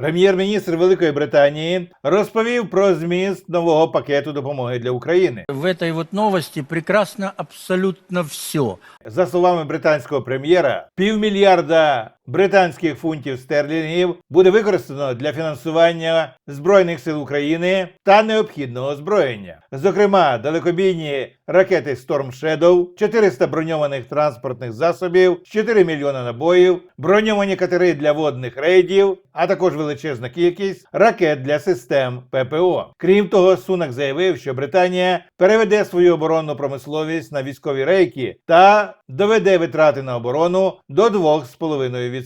Прем'єр-міністр Великої Британії розповів про зміст нового пакету допомоги для України. В этой вот новості прекрасно абсолютно все. За словами британського прем'єра, півмільярда британських фунтів стерлінгів буде використано для фінансування збройних сил України та необхідного озброєння, зокрема далекобійні ракети Storm Shadow, 400 броньованих транспортних засобів, 4 мільйони набоїв, броньовані катери для водних рейдів, а також величезна кількість ракет для систем ППО. Крім того, Сунак заявив, що Британія переведе свою оборонну промисловість на військові рейки та доведе витрати на оборону до 2,5%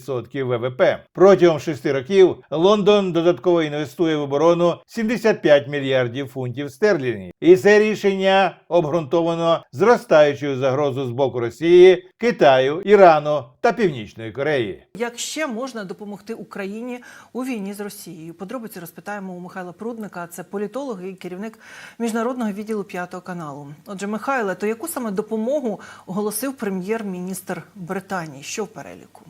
ВВП. Протягом шести років Лондон додатково інвестує в оборону 75 мільярдів фунтів стерлінгів. І це рішення обґрунтовано зростаючою загрозою з боку Росії, Китаю, Ірану та Північної Кореї. Як ще можна допомогти Україні у війні з Росією? Подробиці розпитаємо у Михайла Прудника. Це політолог і керівник міжнародного відділу п'ятого каналу. Отже, Михайле, то яку саме допомогу оголосив прем'єр-міністр Британії? Що в переліку?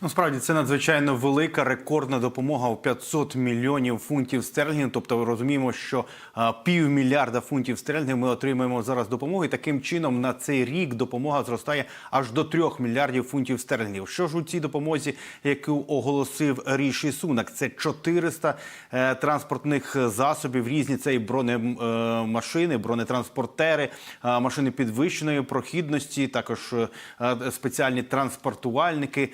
Ну, справді це надзвичайно велика рекордна допомога у 500 мільйонів фунтів стерлінгів. Тобто, розуміємо, що півмільярда фунтів стерлінгів ми отримаємо зараз допомогу. Таким чином на цей рік допомога зростає аж до 3 мільярдів фунтів стерлінгів. Що ж у цій допомозі, яку оголосив Ріші Сунак, це 400 е, транспортних засобів, різні це і бронемашини, бронетранспортери, е, машини підвищеної прохідності, також е, спеціальні транспортувальники,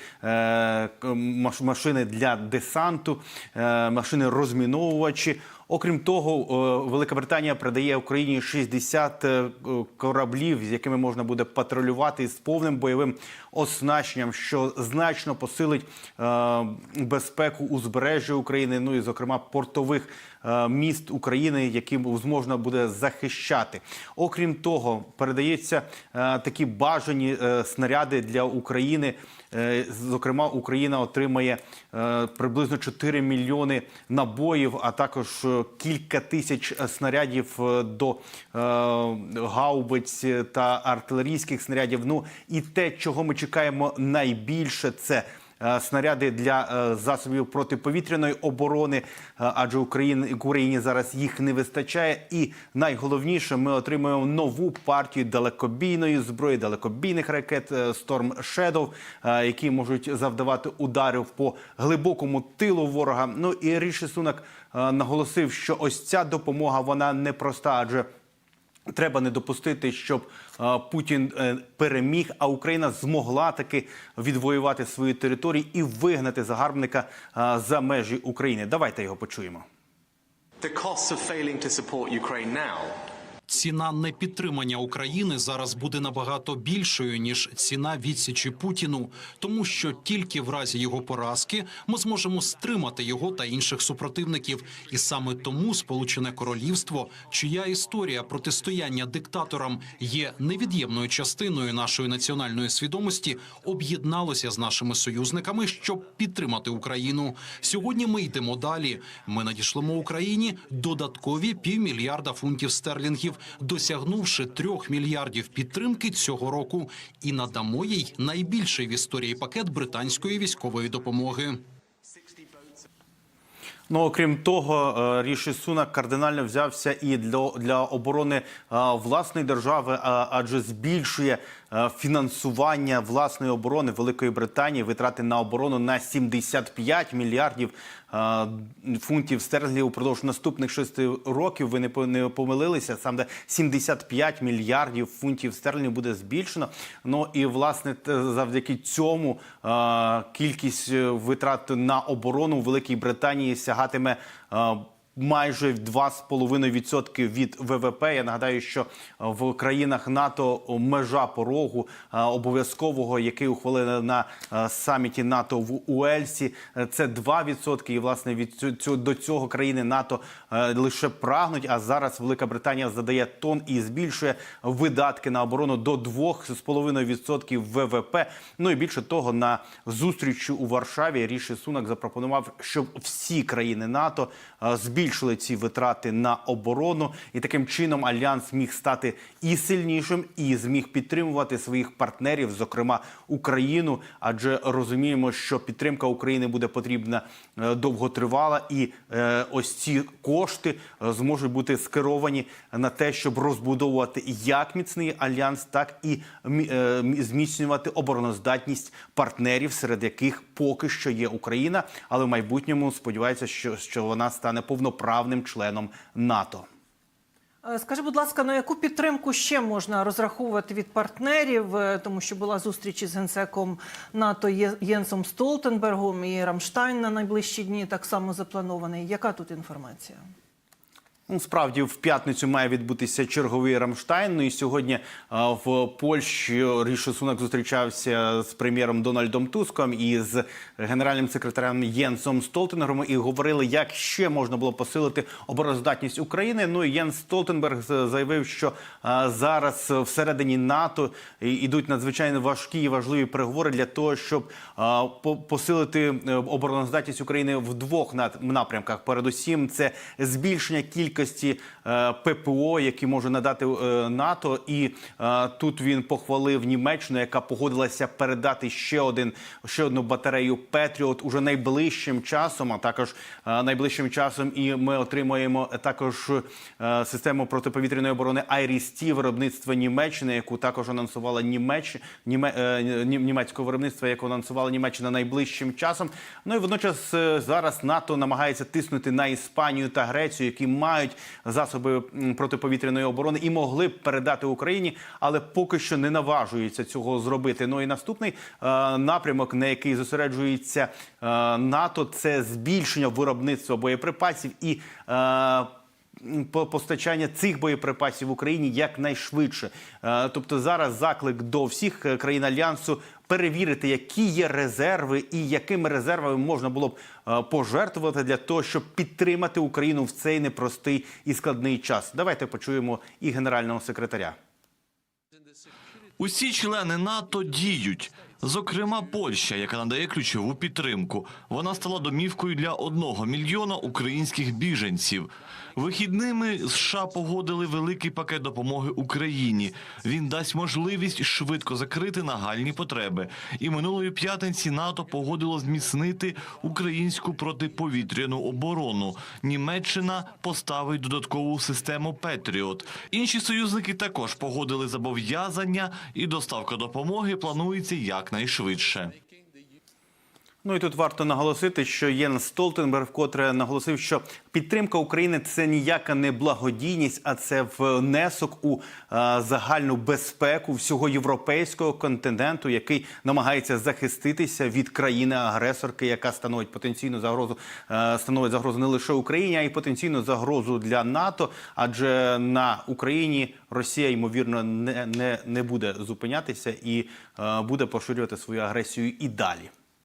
машини для десанту, е, машини розміновувачі. Окрім того, е, Велика Британія передає Україні 60 е, кораблів, з якими можна буде патрулювати з повним бойовим оснащенням, що значно посилить е, безпеку узбережжя України, ну і зокрема портових міст України, які можна буде захищати. Окрім того, передається такі бажані снаряди для України. Зокрема, Україна отримає приблизно 4 мільйони набоїв, а також кілька тисяч е, снарядів е, до е, гаубиць та артилерійських снарядів. Ну і те, чого ми чекаємо найбільше, це снаряди для е, засобів протиповітряної оборони, е, адже Україні, Україні зараз їх не вистачає. І найголовніше, ми отримуємо нову партію далекобійної зброї, далекобійних ракет е, Storm Shadow, е, які можуть завдавати ударів по глибокому тилу ворога. Ну і Ріші Сунак е, наголосив, що ось ця допомога вона непроста, адже Треба не допустити, щоб е, Путін е, переміг, а Україна змогла таки відвоювати свої території і вигнати загарбника е, за межі України. Давайте його почуємо. The cost of failing to support Ukraine now Ціна непідтримання України зараз буде набагато більшою ніж ціна відсічі Путіну, тому що тільки в разі його поразки ми зможемо стримати його та інших супротивників. І саме тому Сполучене Королівство, чия історія протистояння диктаторам є невід'ємною частиною нашої національної свідомості, об'єдналося з нашими союзниками, щоб підтримати Україну. Сьогодні ми йдемо далі. Ми надішлемо Україні додаткові півмільярда фунтів стерлінгів, досягнувши трьох мільярдів підтримки цього року, і надамо їй найбільший в історії пакет британської військової допомоги. Ну, окрім того, е, Ріші Сунак кардинально взявся і для, для оборони е, власної держави, адже збільшує е, фінансування власної оборони Великої Британії, витрати на оборону на 75 мільярдів фунтів стерлінгів упродовж наступних шести років. Ви не не помилилися. Саме 75 мільярдів фунтів стерлінгів буде збільшено. Ну і власне завдяки цьому кількість витрат на оборону у Великій Британії сягатиме. е, Майже в 2,5% від ВВП. Я нагадаю, що в країнах НАТО межа порогу е, обов'язкового, який ухвалили на е, саміті НАТО в Уельсі, е, це 2%. І власне від цю- до цього країни НАТО е, лише прагнуть. А зараз Велика Британія задає тон і збільшує видатки на оборону до 2,5% ВВП. Ну і більше того, на зустрічі у Варшаві Ріші Сунак запропонував, щоб всі країни НАТО е, збільшили збільшили ці витрати на оборону, і таким чином альянс міг стати і сильнішим, і зміг підтримувати своїх партнерів, зокрема Україну. Адже розуміємо, що підтримка України буде потрібна е, довготривала, і е, ось ці кошти е, зможуть бути скеровані на те, щоб розбудовувати як міцний альянс, так і мі- зміцнювати обороноздатність партнерів, серед яких поки що є Україна, але в майбутньому сподівається, що, що вона стане повноправним членом НАТО. Е, Скажи, будь ласка, на яку підтримку ще можна розраховувати від партнерів, Е, тому що була зустріч із генсеком НАТО Єнсом Столтенбергом і Рамштайн на найближчі дні так само запланований. Яка тут інформація? Ну, справді в п'ятницю має відбутися черговий Рамштайн. Ну і сьогодні в Польщі Ріші Сунак зустрічався з прем'єром Дональдом Туском і з генеральним секретарем Єнсом Столтенгером і говорили, як ще можна було посилити обороноздатність України. Ну і Єнс Столтенберг заявив, що зараз всередині НАТО ідуть надзвичайно важкі і важливі переговори для того, щоб по- посилити е, обороноздатність України в двох напрямках. Передусім, це збільшення кількості е, ППО, які може надати е, НАТО. І е, тут він похвалив Німеччину, яка погодилася передати ще один ще одну батарею Петріот уже найближчим часом. А також найближчим часом, і ми отримаємо також систему протиповітряної оборони Айріс-Ті виробництва Німеччини, яку також анонсувала Німеч... Німе... німецького виробництва, яку анонсувала Німеччина найближчим часом. Ну і водночас зараз НАТО намагається тиснути на Іспанію та Грецію, які мають засоби протиповітряної оборони і могли б передати Україні, але поки що не наважуються цього зробити. Ну і наступний е, напрямок, на який зосереджується е, НАТО, це збільшення виробництва боєприпасів і. Е, постачання цих боєприпасів в Україні якнайшвидше. Тобто зараз заклик до всіх країн альянсу перевірити, які є резерви і якими резервами можна було б е, пожертвувати для того, щоб підтримати Україну в цей непростий і складний час. Давайте почуємо і генерального секретаря. Усі члени НАТО діють. Зокрема, Польща, яка надає ключову підтримку. Вона стала домівкою для одного мільйона українських біженців. Вихідними США погодили великий пакет допомоги Україні. Він дасть можливість швидко закрити нагальні потреби. І минулої п'ятниці НАТО погодило зміцнити українську протиповітряну оборону. Німеччина поставить додаткову систему Петріот. Інші союзники також погодили зобов'язання, і доставка допомоги планується якнайшвидше. Ну і тут варто наголосити, що Єнс Столтенберг вкотре наголосив, що підтримка України це ніяка не благодійність, а це внесок у е, загальну безпеку всього європейського континенту, який намагається захиститися від країни-агресорки, яка становить потенційну загрозу, е, становить загрозу не лише Україні, а й потенційну загрозу для НАТО. Адже на Україні Росія ймовірно не, не, не буде зупинятися і е, буде поширювати свою агресію і далі.